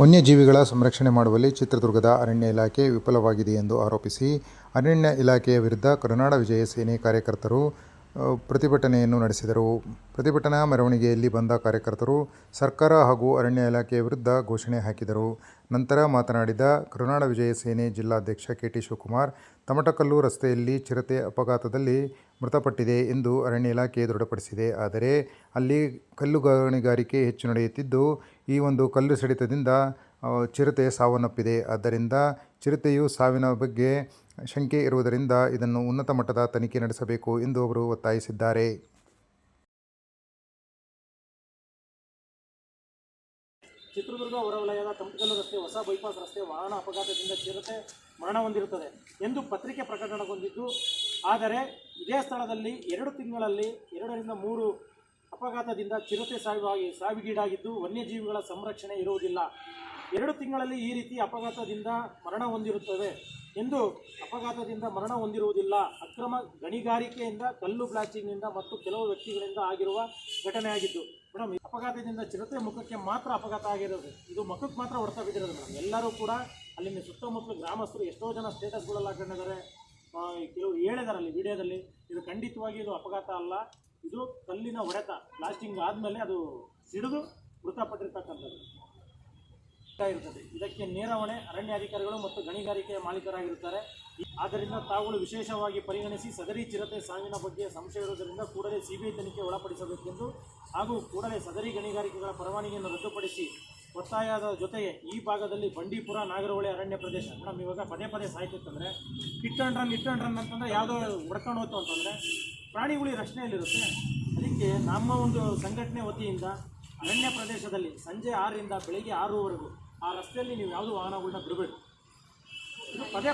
ವನ್ಯಜೀವಿಗಳ ಸಂರಕ್ಷಣೆ ಮಾಡುವಲ್ಲಿ ಚಿತ್ರದುರ್ಗದ ಅರಣ್ಯ ಇಲಾಖೆ ವಿಫಲವಾಗಿದೆ ಎಂದು ಆರೋಪಿಸಿ, ಅರಣ್ಯ ಇಲಾಖೆಯ ವಿರುದ್ಧ ಕರುನಾಡ ವಿಜಯ ಸೇನೆ ಕಾರ್ಯಕರ್ತರು ಪ್ರತಿಭಟನೆಯನ್ನು ನಡೆಸಿದರು. ಪ್ರತಿಭಟನಾ ಮೆರವಣಿಗೆಯಲ್ಲಿ ಬಂದ ಕಾರ್ಯಕರ್ತರು ಸರ್ಕಾರ ಹಾಗೂ ಅರಣ್ಯ ಇಲಾಖೆಯ ವಿರುದ್ಧ ಘೋಷಣೆ ಹಾಕಿದರು. ನಂತರ ಮಾತನಾಡಿದ ಕರುನಾಡ ವಿಜಯ ಸೇನೆ ಜಿಲ್ಲಾಧ್ಯಕ್ಷ ಕೆ ಟಿ ಶಿವಕುಮಾರ್, ತಮಟಕಲ್ಲು ರಸ್ತೆಯಲ್ಲಿ ಚಿರತೆ ಅಪಘಾತದಲ್ಲಿ ಮೃತಪಟ್ಟಿದೆ ಎಂದು ಅರಣ್ಯ ಇಲಾಖೆ ದೃಢಪಡಿಸಿದೆ. ಆದರೆ ಅಲ್ಲಿ ಕಲ್ಲು ಗಣಿಗಾರಿಕೆ ಹೆಚ್ಚು ನಡೆಯುತ್ತಿದ್ದು, ಈ ಒಂದು ಕಲ್ಲು ಸಿಡಿತದಿಂದ ಚಿರತೆ ಸಾವನ್ನಪ್ಪಿದೆ. ಆದ್ದರಿಂದ ಚಿರತೆಯು ಸಾವಿನ ಬಗ್ಗೆ ಶಂಕೆ ಇರುವುದರಿಂದ ಇದನ್ನು ಉನ್ನತ ಮಟ್ಟದ ತನಿಖೆ ನಡೆಸಬೇಕು ಎಂದು ಅವರು ಒತ್ತಾಯಿಸಿದ್ದಾರೆ. ಚಿತ್ರದುರ್ಗ ಹೊರವಲಯದ ತಮಟಕಲ್ಲು ರಸ್ತೆ ಹೊಸ ಬೈಪಾಸ್ ರಸ್ತೆ ವಾಹನ ಅಪಘಾತದಿಂದ ಚಿರತೆ ಮರಣ ಹೊಂದಿರುತ್ತದೆ ಎಂದು ಪತ್ರಿಕೆ ಪ್ರಕಟಗೊಂಡಿದ್ದು ಆದರೆ ಇದೇ ಸ್ಥಳದಲ್ಲಿ ಎರಡು ತಿಂಗಳಲ್ಲಿ ಎರಡರಿಂದ ಮೂರು ಅಪಘಾತದಿಂದ ಚಿರತೆ ಸಾವಿಗೆ ಸಾವಿಗೀಡಾಗಿದ್ದು ವನ್ಯಜೀವಿಗಳ ಸಂರಕ್ಷಣೆ ಇರುವುದಿಲ್ಲ. ಎರಡು ತಿಂಗಳಲ್ಲಿ ಈ ರೀತಿ ಅಪಘಾತದಿಂದ ಮರಣ ಹೊಂದಿರುತ್ತವೆ ಎಂದು ಅಪಘಾತದಿಂದ ಮರಣ ಹೊಂದಿರುವುದಿಲ್ಲ. ಅಕ್ರಮ ಗಣಿಗಾರಿಕೆಯಿಂದ, ಕಲ್ಲು ಬ್ಲಾಸ್ಟಿಂಗ್ನಿಂದ ಮತ್ತು ಕೆಲವು ವ್ಯಕ್ತಿಗಳಿಂದ ಆಗಿರುವ ಘಟನೆಯಾಗಿದ್ದು ಮೇಡಮ್ ಅಪಘಾತದಿಂದ ಚಿರತೆ ಮುಖಕ್ಕೆ ಮಾತ್ರ ಅಪಘಾತ ಆಗಿರೋದು. ಇದು ಮುಖಕ್ಕೆ ಮಾತ್ರ ಹೊಡೆತ ಬಿದ್ದಿರೋದು ಮೇಡಮ್ ಎಲ್ಲರೂ ಕೂಡ ಅಲ್ಲಿನ ಸುತ್ತಮುತ್ತಲು ಗ್ರಾಮಸ್ಥರು ಎಷ್ಟೋ ಜನ ಸ್ಟೇಟಸ್ಗಳೆಲ್ಲ ಹಾಕೊಂಡಿದ್ದಾರೆ. ಕೆಲವು ಹೇಳಿದ್ದಾರೆ ಅಲ್ಲಿ ವಿಡಿಯೋದಲ್ಲಿ. ಇದು ಖಂಡಿತವಾಗಿ ಇದು ಅಪಘಾತ ಅಲ್ಲ. ಇದು ಕಲ್ಲಿನ ಹೊಡೆತ ಬ್ಲಾಸ್ಟಿಂಗ್ ಆದಮೇಲೆ ಅದು ಸಿಡಿದು ಮೃತಪಟ್ಟಿರ್ತಕ್ಕಂಥದ್ದು. ಇರ್ತದೆ ಇದಕ್ಕೆ ನೇರ ಹೊಣೆ ಅರಣ್ಯಾಧಿಕಾರಿಗಳು ಮತ್ತು ಗಣಿಗಾರಿಕೆಯ ಮಾಲೀಕರಾಗಿರುತ್ತಾರೆ. ಆದ್ದರಿಂದ ತಾವುಗಳು ವಿಶೇಷವಾಗಿ ಪರಿಗಣಿಸಿ ಸದರಿ ಚಿರತೆ ಸಾವಿನ ಬಗ್ಗೆ ಸಂಶಯ ಇರುವುದರಿಂದ ಕೂಡಲೇ ಸಿಬಿಐ ತನಿಖೆ ಒಳಪಡಿಸಬೇಕೆಂದು ಹಾಗೂ ಕೂಡಲೇ ಸದರಿ ಗಣಿಗಾರಿಕೆಗಳ ಪರವಾನಗಿಯನ್ನು ರದ್ದುಪಡಿಸಿ ಒತ್ತಾಯದ ಜೊತೆಗೆ ಈ ಭಾಗದಲ್ಲಿ ಬಂಡೀಪುರ, ನಾಗರಹೊಳೆ ಅರಣ್ಯ ಪ್ರದೇಶ. ಮೇಡಮ್, ಇವಾಗ ಪದೇ ಪದೇ ಸಾಯ್ತಿತ್ತಂದರೆ ಹಿಟ್ ಅಂಡ್ ರನ್ ಹಿಟ್ ಅಂತಂದ್ರೆ ಯಾವುದೋ ಹೊಡ್ಕೊಂಡು ಹೋಯ್ತು ಅಂತಂದರೆ ಪ್ರಾಣಿಗಳು ರಕ್ಷಣೆಯಲ್ಲಿರುತ್ತೆ. ಅದಕ್ಕೆ ನಮ್ಮ ಒಂದು ಸಂಘಟನೆ ವತಿಯಿಂದ ಅರಣ್ಯ ಪ್ರದೇಶದಲ್ಲಿ ಸಂಜೆ ಆರರಿಂದ ಬೆಳಿಗ್ಗೆ ಆರೂವರೆಗೂ ಆ ರಸ್ತೆಯಲ್ಲಿ ನೀವು ಯಾವುದೂ ವಾಹನಗಳನ್ನ ಬಿಡಬೇಡಿ. ಇದು ಪದೇ